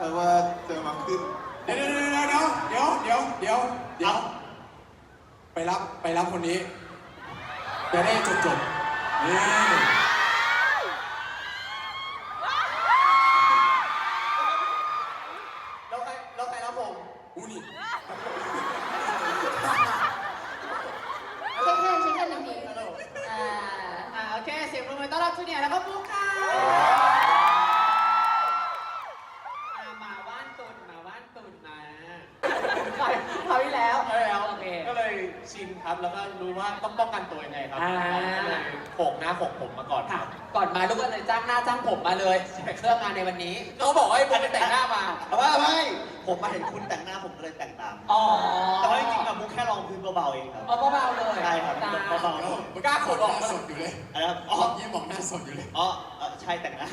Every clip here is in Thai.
ครับว่าจะมาขึ้นเดี๋ยวเดี๋ยวเดี๋ยวเดี๋ยวเดี๋ยวเดี๋ยวไปรับไปรับคนนี้จะได้จบจบๆนี่แล้วใครแล้วใครรับผมอู้นี่เท่ๆใช้กันอย่างนี้อ่าอ่าโอเคเสียงปรบมือต้อนรับจูเนียร์แล้วก็บุ๊คาเขาที่แล้ว ใช่แล้วโอเคก็เลยชินครับแล้วก็รู้ว่าต้องป้องกันตัวยังไงครับอ่า ก็เลยโขกหน้าโขกผมมาก่อนคค่ะรับก่อนมาลูกก็เลยจ้างหน้าจ้างผมมาเลยเพื่อมาในวันนี้เขาบอกว่าให้ผมไปแต่งหน้ามาแต่ว่าไม่ผมมาเห็นคุณแต่งหน้าผมก็เลยแต่งตาม อ๋อแต่ว่าจริงๆอะมุกแค่ลองพื้นเบาๆเองครับ เอาเบาๆเลยใช่ครับตาเบาๆแล้วแล้วกล้าขดออกหน้าสดอยู่เลยอะไรครับอ๋อ๋ออยิ้มบอกหน้าสดอยู่เลย อ๋อเอ่อใช่แต่งหน้า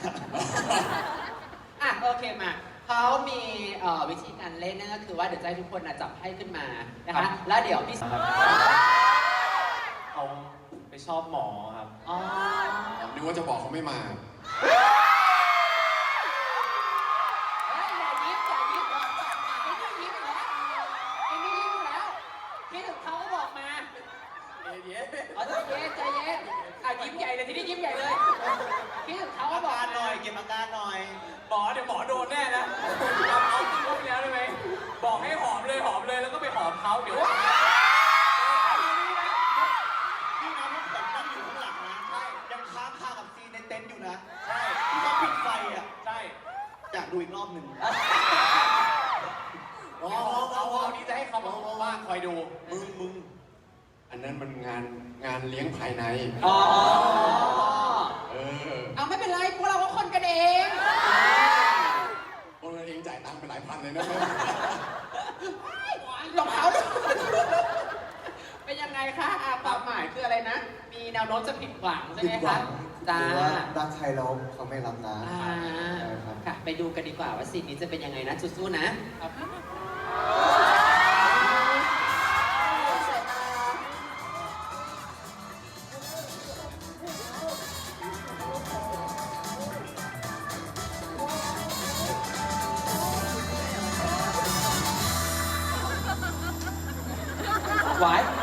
อะโอเคมา เขามีเอ่อวิธีการเล่นนั่นก็คือว่าเดี๋ยวจะให้ทุกคนน่ะจับไพ่ขึ้นมานะคะแล้วเดี๋ยวพี่เขาไปชอบหมอครับ อ๋อนึกว่าจะบอกเขาไม่มา เฮ้ยอย่ายิ้มอย่ายิ้มไอ้นี่ยิ้มแล้วไอ้นี่ยิ้มแล้วคิดถึงเขาก็บอกมาเอ๊ะเย้เอาใจเย็นใจเย็นอะยิ้มใหญ่เลยทีนี้ยิ้มใหญ่เลยคิดถึงเขาก็อาบอกการหน่มาอยเก็บอาการหน่อย หมอเดี๋ยวหมอโดนแน่นะเอาเอาจริงรอบที่แล้วได้ไหมบอกให้หอมเลยหอมเลยแล้วก็ไปหอมเขาเดี๋ยวนี่นะพวกผมนั่งอยู่ข้างหลังนะใช่ยังค้างคากับซีนในเต็นท์อยู่นะใช่ที่เขาปิดไฟอะใช่อยากดูอีกรอบหนึ่งอ๋อเอาเอาเอานี้จะให้เขามาว่างคอยดูมึงมึงอันนั้นมันงานงานเลี้ยงภายในอ๋อเออ เอาไม่เป็นไรพวกเราก็คนกันเอง คนเราเองจ่ายตังค์ไปหลายพันเลยนะ รองเท้าด้วยเป็นยังไงคะอาความหมายคืออะไรนะ มีแน วโน้มจะผิดหวังใช่ไหมคะจ้าหรือว่ารักใครแล้วเขาไม่รับนะอ่าใช่ครับ ค่ะ ไปดูกันดีกว่าว่าซีนนี้จะเป็นยังไงนะสู้ๆนะเอาภาพมาไว้